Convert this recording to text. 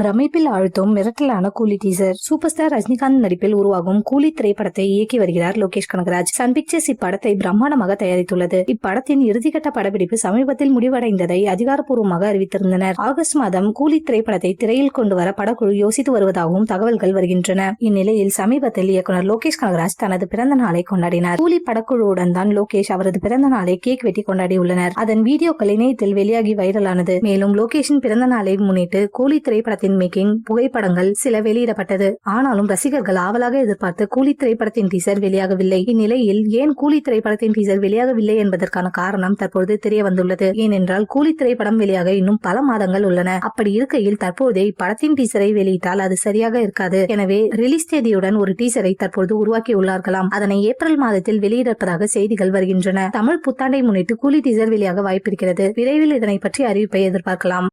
பிரமிப்பில் ஆழ்த்தும் மிரட்டலான கூலி teaser. Super star Rajinikanth நடிப்பில் உருவாகும் கூலி திரைப்படத்தை இயக்கி வருகிறார் லோகேஷ் கனகராஜ். சன் பிக்சர்ஸ் இப்படத்தை பிரம்மாண்டமாக தயாரித்துள்ளது. இப்படத்தின் இறுதிக்கட்ட படப்பிடிப்பு சமீபத்தில் முடிவடைந்ததை அதிகாரப்பூர்வமாக அறிவித்திருந்தனர். ஆகஸ்ட் மாதம் கூலி திரைப்படத்தை திரையில் கொண்டு வர படக்குழு யோசித்து வருவதாகவும் தகவல்கள் வருகின்றன. இந்நிலையில் சமீபத்தில் இயக்குனர் லோகேஷ் கனகராஜ் தனது பிறந்த நாளை கொண்டாடினார். கூலி படக்குழுவுடன் தான் லோகேஷ் அவரது பிறந்த நாளை கேக் வெட்டி கொண்டாடியுள்ளனர். அதன் வீடியோக்கள் இணையத்தில் வெளியாகி வைரலானது. மேலும் லோகேஷின் பிறந்த நாளை முன்னிட்டு கூலி திரைப்படத்தின் மேக்கிங் புகைப்படங்கள் சில வெளியிடப்பட்டது. ஆனாலும் ரசிகர்கள் ஆவலாக எதிர்பார்த்து கூலி திரைப்படத்தின் டீசர் வெளியாகவில்லை. இந்நிலையில் ஏன் கூலி திரைப்படத்தின் டீசர் வெளியாகவில்லை என்பதற்கான காரணம் தற்பொழுது தெரிய வந்துள்ளது ஏனென்றால் கூலி திரைப்படம் வெளியாக இன்னும் பல மாதங்கள் உள்ளன. அப்படி இருக்கையில் தற்போதே இப்படத்தின் டீசரை வெளியிட்டால் அது சரியாக இருக்காது. எனவே ரிலீஸ் தேதியுடன் ஒரு டீசரை தற்போது உருவாக்கியுள்ளார்களாம். அதனை ஏப்ரல் மாதத்தில் வெளியிடப்பதாக செய்திகள் வருகின்றன. தமிழ் புத்தாண்டை முன்னிட்டு கூலி டீசர் வெளியாக வாய்ப்பிருக்கிறது. விரைவில் இதனை பற்றி அறிவிப்பை எதிர்பார்க்கலாம்.